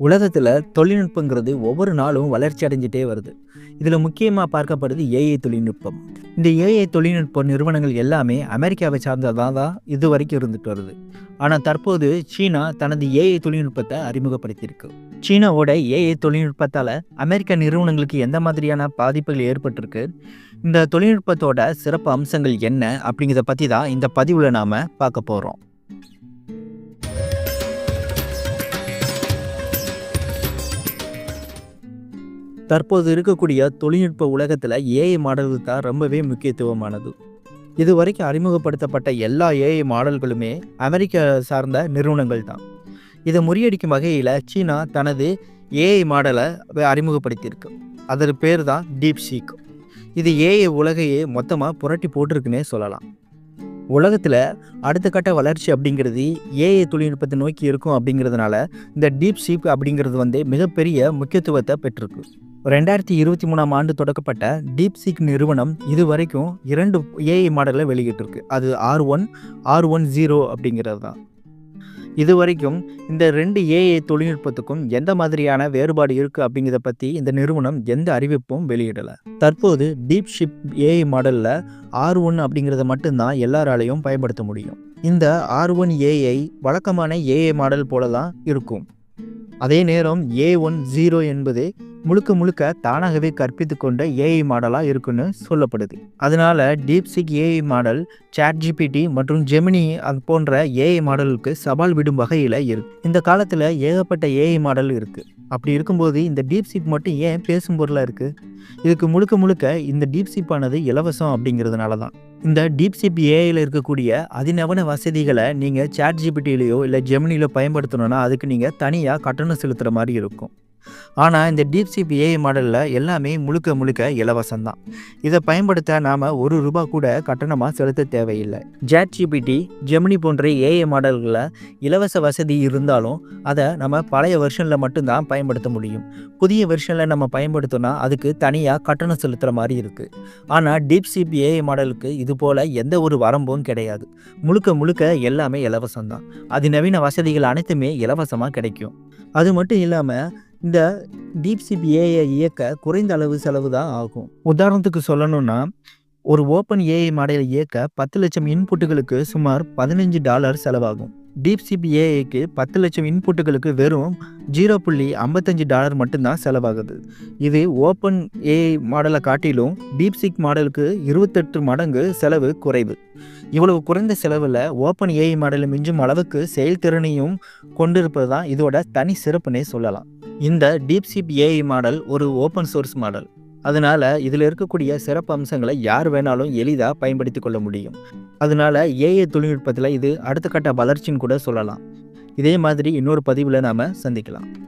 உலகத்தில் தொழில்நுட்பங்கிறது ஒவ்வொரு நாளும் வளர்ச்சி அடைஞ்சிட்டே வருது. இதில் முக்கியமாக பார்க்கப்படுது ஏஐ தொழில்நுட்பம். இந்த ஏஐ தொழில்நுட்ப நிறுவனங்கள் எல்லாமே அமெரிக்காவை சார்ந்ததாக தான் இது வரைக்கும் இருந்துட்டு வருது. ஆனால் தற்போது சீனா தனது ஏஐ தொழில்நுட்பத்தை அறிமுகப்படுத்தியிருக்கு. சீனாவோட ஏஐ தொழில்நுட்பத்தால் அமெரிக்க நிறுவனங்களுக்கு எந்த மாதிரியான பாதிப்புகள் ஏற்பட்டிருக்கு? இந்த தொழில்நுட்பத்தோட சிறப்பு அம்சங்கள் என்ன? அப்படிங்கிறத பற்றி தான் இந்த பதிவில் நாம் பார்க்க போகிறோம் தற்போது இருக்கக்கூடிய தொழில்நுட்ப உலகத்தில் ஏஐ மாடல்கள் தான் ரொம்பவே முக்கியத்துவமானது. இது வரைக்கும் அறிமுகப்படுத்தப்பட்ட எல்லா ஏஐ மாடல்களுமே அமெரிக்க சார்ந்த நிறுவனங்கள் தான். இதை முறியடிக்கும் வகையில் சீனா தனது ஏஐ மாடலை அறிமுகப்படுத்தியிருக்கு. அதன் பேர் தான் டீப் சீக் இது ஏஐ உலகையே மொத்தமாக புரட்டி போட்டிருக்குன்னே சொல்லலாம். உலகத்தில் அடுத்த கட்ட வளர்ச்சி அப்படிங்கிறது ஏஐ தொழில்நுட்பத்தை நோக்கி இருக்கும் அப்படிங்கிறதுனால இந்த டீப் சீப் அப்படிங்கிறது வந்து மிகப்பெரிய முக்கியத்துவத்தை பெற்றிருக்கு. ரெண்டாயிரத்தி இருபத்தி மூணாம் ஆண்டு தொடக்கப்பட்ட டீப் சீக் நிறுவனம் இது வரைக்கும் இரண்டு ஏஐ மாடலை வெளியிட்டிருக்கு. அது R one R one zero அப்படிங்கிறது தான். இது வரைக்கும் இந்த ரெண்டு ஏஐ தொழில்நுட்பத்துக்கும் எந்த மாதிரியான வேறுபாடு இருக்குது அப்படிங்கிறத பற்றி இந்த நிறுவனம் எந்த அறிவிப்பும் வெளியிடலை. தற்போது டீப் ஷிப் ஏஐ மாடலில் ஆர் ஒன் அப்படிங்கிறத மட்டும்தான் எல்லாராலையும் பயன்படுத்த முடியும். இந்த ஆர் ஒன் ஏஐ வழக்கமான ஏஐ மாடல் போல தான் இருக்கும். அதே நேரம் ஏ ஒன் ஜீரோ என்பது முழுக்க முழுக்க தானாகவே கற்பித்து கொண்ட ஏஐ மாடலாக இருக்குன்னு சொல்லப்படுது. அதனால DeepSeek AI model ChatGPT மற்றும் ஜெமினி அது போன்ற ஏஐ மாடலுக்கு சவால் விடும் வகையில் இருக்கு. இந்த காலத்தில் ஏகப்பட்ட ஏஐ மாடல் இருக்குது அப்படி இருக்கும்போது இந்த டீப்சிக் மட்டும் ஏன் பேசும் பொருளாக இருக்குது இதுக்கு முழுக்க முழுக்க இந்த டீப்சிப் ஆனது இலவசம் அப்படிங்கிறதுனால தான். இந்த டீப்சிப் ஏஐயில் இருக்கக்கூடிய அதிநவன வசதிகளை நீங்கள் சாட் ஜிபிடிலேயோ இல்லை ஜெமினிலோ பயன்படுத்தணும்னா அதுக்கு நீங்கள் தனியாக கட்டணம் செலுத்துகிற மாதிரி இருக்கும். ஆனால் இந்த டீப்சிப் ஏஐ மாடலில் எல்லாமே முழுக்க முழுக்க இலவசம் தான் இதை பயன்படுத்த நாம் ஒரு ரூபா கூட கட்டணமாக செலுத்த தேவையில்லை. ஜேட் ஜிபிடி ஜெமினி போன்ற ஏஐ மாடல்களில் இலவச வசதி இருந்தாலும் அதை நம்ம பழைய வெர்ஷனில் மட்டும்தான் பயன்படுத்த முடியும். புதிய வெர்ஷனில் நம்ம பயன்படுத்தினா அதுக்கு தனியாக கட்டணம் செலுத்துகிற மாதிரி இருக்குது ஆனால் டீப்சிப் ஏஐ மாடலுக்கு இது போல் எந்த ஒரு வரம்பும் கிடையாது. முழுக்க முழுக்க எல்லாமே இலவசம் தான் அதிநவீன வசதிகள் அனைத்துமே இலவசமாக கிடைக்கும். அது மட்டும் இல்லாமல் இந்த டீப்சிப் ஏஐ இயக்க குறைந்த அளவு செலவு தான் ஆகும். உதாரணத்துக்கு சொல்லணும்னா ஒரு ஓப்பன் ஏஐ மாடலை இயக்க பத்து லட்சம் இன்புட்டுகளுக்கு சுமார் பதினஞ்சு டாலர் செலவாகும். டீப்சிப் ஏஐக்கு பத்து லட்சம் இன்புட்டுகளுக்கு வெறும் ஜீரோ புள்ளி ஐம்பத்தஞ்சு டாலர் மட்டும்தான் செலவாகுது. இது ஓப்பன் ஏஐ மாடலை காட்டிலும் டீப்சிக் மாடலுக்கு இருபத்தெட்டு மடங்கு செலவு குறைவு. இவ்வளவு குறைந்த செலவில் ஓப்பன் ஏஐ மாடலை மிஞ்சும் அளவுக்கு செயல்திறனையும் கொண்டிருப்பது தான் இதோட தனி சிறப்புனே சொல்லலாம். இந்த டீப்சிப் ஏஐ மாடல் ஒரு ஓப்பன் சோர்ஸ் மாடல் அதனால் இதில் இருக்கக்கூடிய சிறப்பு அம்சங்களை யார் வேணாலும் எளிதாக பயன்படுத்தி கொள்ள முடியும். அதனால் ஏஐ தொழில்நுட்பத்தில் இது அடுத்த கட்ட வளர்ச்சின்னு கூட சொல்லலாம். இதே மாதிரி இன்னொரு பதிவில் நாம் சந்திக்கலாம்.